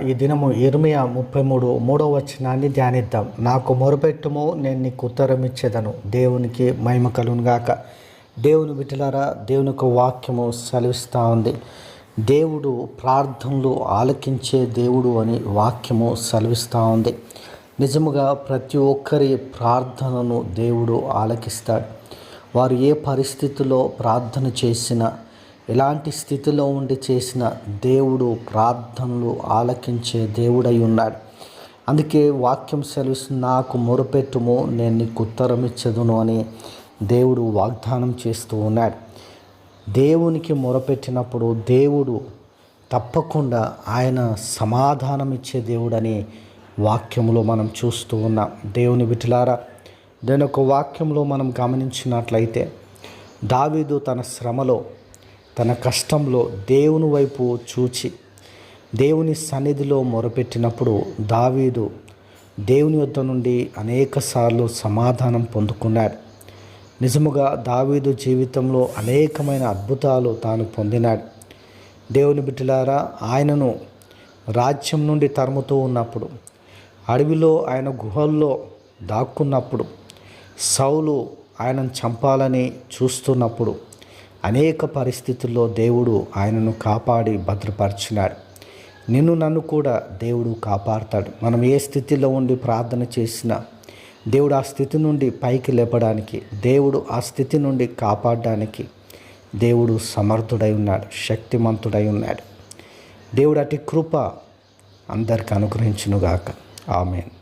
ఈ దినము ఇర్మియా ముప్పై మూడు మూడవ వచనాన్ని ధ్యానిద్దాం. నాకు మొరపెట్టుము నేను నీకు ఉత్తరం ఇచ్చేదను దేవునికి మహిమ కలుగునుగాక దేవుని బిడ్డలారా దేవుని యొక్క వాక్యము సెలవిస్తూ ఉంది. దేవుడు ప్రార్థనలు ఆలకించే దేవుడు అని వాక్యము సెలవిస్తూ ఉంది. నిజముగా ప్రతి ఒక్కరి ప్రార్థనను దేవుడు ఆలకిస్తాడు. వారు ఏ పరిస్థితిలో ప్రార్థన చేసినా ఎలాంటి స్థితిలో ఉండి చేసిన దేవుడు ప్రార్థనలు ఆలకించే దేవుడై ఉన్నాడు. అందుకే వాక్యం సెలవు నాకు మొరపెట్టుము నేను నీకు ఉత్తరం ఇచ్చదును అని దేవుడు వాగ్దానం చేస్తూ ఉన్నాడు. దేవునికి మొరపెట్టినప్పుడు దేవుడు తప్పకుండా ఆయన సమాధానం ఇచ్చే దేవుడని వాక్యంలో మనం చూస్తూ ఉన్నాం. దేవుని విటిలారా దేని ఒక వాక్యంలో మనం గమనించినట్లయితే దావీదు తన శ్రమలో తన కష్టంలో దేవుని వైపు చూచి దేవుని సన్నిధిలో మొరపెట్టినప్పుడు దావీదు దేవుని వద్ద నుండి అనేకసార్లు సమాధానం పొందుకున్నాడు. నిజముగా దావీదు జీవితంలో అనేకమైన అద్భుతాలు తాను పొందినాడు. దేవుని బిడ్డలారా ఆయనను రాజ్యం నుండి తరుముతూ ఉన్నప్పుడు అడవిలో ఆయన గుహల్లో దాక్కున్నప్పుడు సౌలు ఆయనను చంపాలని చూస్తున్నప్పుడు అనేక పరిస్థితుల్లో దేవుడు ఆయనను కాపాడి భద్రపరిచినాడు. నిన్ను నన్ను కూడా దేవుడు కాపాడతాడు. మనం ఏ స్థితిలో ఉండి ప్రార్థన చేసినా దేవుడు ఆ స్థితి నుండి పైకి లేపడానికి దేవుడు ఆ స్థితి నుండి కాపాడడానికి దేవుడు సమర్థుడై ఉన్నాడు శక్తిమంతుడై ఉన్నాడు. దేవుడు అటు కృప అందరికి అనుగ్రహించునుగాక. ఆమెను.